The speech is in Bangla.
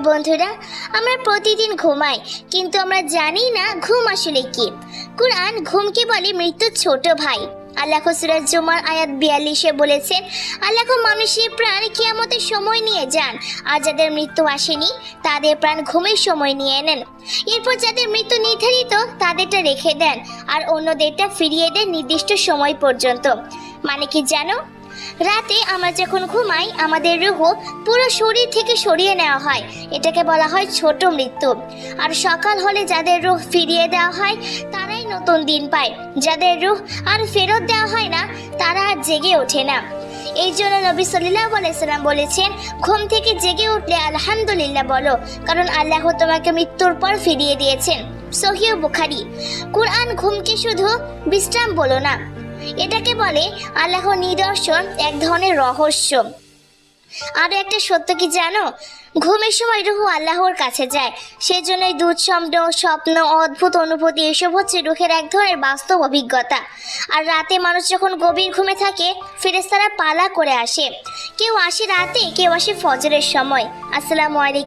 বন্ধুরা। আমরা প্রতিদিন ঘুমাই, কিন্তু আমরা জানি না ঘুম ঘুমকে বলে মৃত্যুর ছোট ভাই। আল্লাহ আয়াত বিয়াল্লিশে বলেছেন, আল্লাহ মানুষের প্রাণ কিয়ামতের সময় নিয়ে যান। আর যাদের মৃত্যু আসেনি, তাদের প্রাণ ঘুমের সময় নিয়ে নেন। এরপর যাদের মৃত্যু নির্ধারিত, তাদেরটা রেখে দেন। আর অন্যদেরটা ফিরিয়ে দেন নির্দিষ্ট সময় পর্যন্ত। মানে কি জানো? রাতে আমরা যখন ঘুমাই, আমাদের রুহ পুরো শরীর থেকে সরিয়ে নেওয়া হয়। এটাকে বলা হয় ছোট মৃত্যু। আর সকাল হলে যাদের রুহ ফিরিয়ে দেওয়া হয়, তারাই নতুন দিন পায়। যাদের রুহ আর ফেরত দেওয়া হয় না, তারা আর জেগে ওঠে না। এই জন্য নবী সাল্লাহ আলাইসাল্লাম বলেছেন, ঘুম থেকে জেগে উঠলে আলহামদুলিল্লাহ বলো, কারণ আল্লাহ তোমাকে মৃত্যুর পর ফিরিয়ে দিয়েছেন। সহিও বুখারি। কোরআন ঘুমকে শুধু বিশ্রাম বলো না এটাকে বলে আল্লাহর নিদর্শন, এক ধরনের রহস্য। আরও একটা সত্য কি জানো? ঘুমের সময় রুহু আল্লাহর কাছে যায়। সেজন্যই দুধ, শব্দ, স্বপ্ন, অদ্ভুত অনুভূতি, এসব হচ্ছে রুহের এক ধরনের বাস্তব অভিজ্ঞতা। আর রাতে মানুষ যখন গভীর ঘুমে থাকে ফেরেস্তারা পালা করে আসে। কেউ আসে রাতে, কেউ আসে ফজরের সময়। আসসালামু আলাইকুম।